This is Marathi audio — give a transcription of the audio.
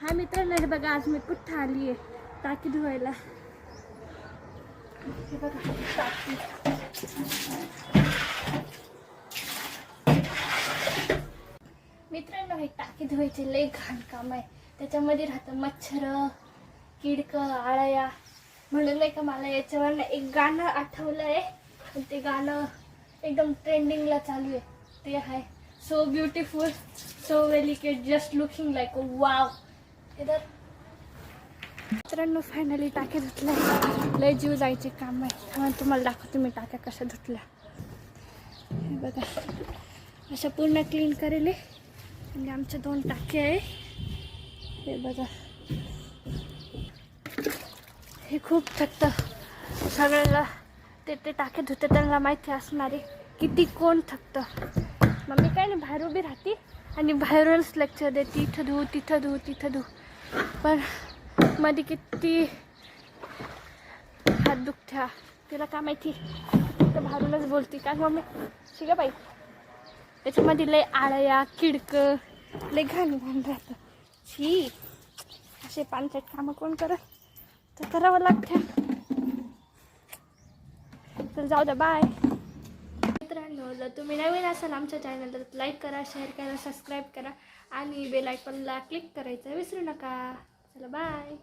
हा मित्रांनो हे बघा आज मी कुठं आली आहे? टाकी धुवायला हे बघा टाकी मित्रांनो हे टाकी धुवायचे लय घाण काम आहे. त्याच्यामध्ये राहतं मच्छर किडकं आळया. म्हणून नाही का मला याच्यावर एक गाणं आठवलं आहे. ते गाणं एकदम ट्रेंडिंगला चालू आहे. ते आहे so beautiful so delicate just looking like wow इधर। मित्रांनो फायनली टाक्या धुतल्या लय जीव जायचे काम आहे. तुम्हाला दाखवते मी टाक्या कशा धुतल्या. हे बघा. अशा पूर्ण क्लीन करेल. आणि आमच्या दोन टाके आहे. हे बघा. हे खूप थकतं सगळ्याला ते ते टाके धुते त्यांना माहिती असणारे किती कोण थकतं मम्मी काय नाही बाहेर उभी राहते आणि बाहेरूनच लेक्चर देते. इथं धू तिथं धू तिथं धू. पण मध्ये किती हात दुखत्या. तिला का माहिती? तर बाहेरूनच बोलते. काय मम्मी? शिका बाई. त्याच्यामध्ये लय आळया किडकं लय घाण घाण राहतं. छी. असे पाणचट कामं कोण करत? तर करावं लागतं तर जाऊ द्या बाय मित्रांनो जर तुम्ही नवीन असाल आमच्या चॅनल तर लाईक करा शेअर करा सबस्क्राईब करा आणि बेल आयकॉनला क्लिक करायचं विसरू नका. चला बाय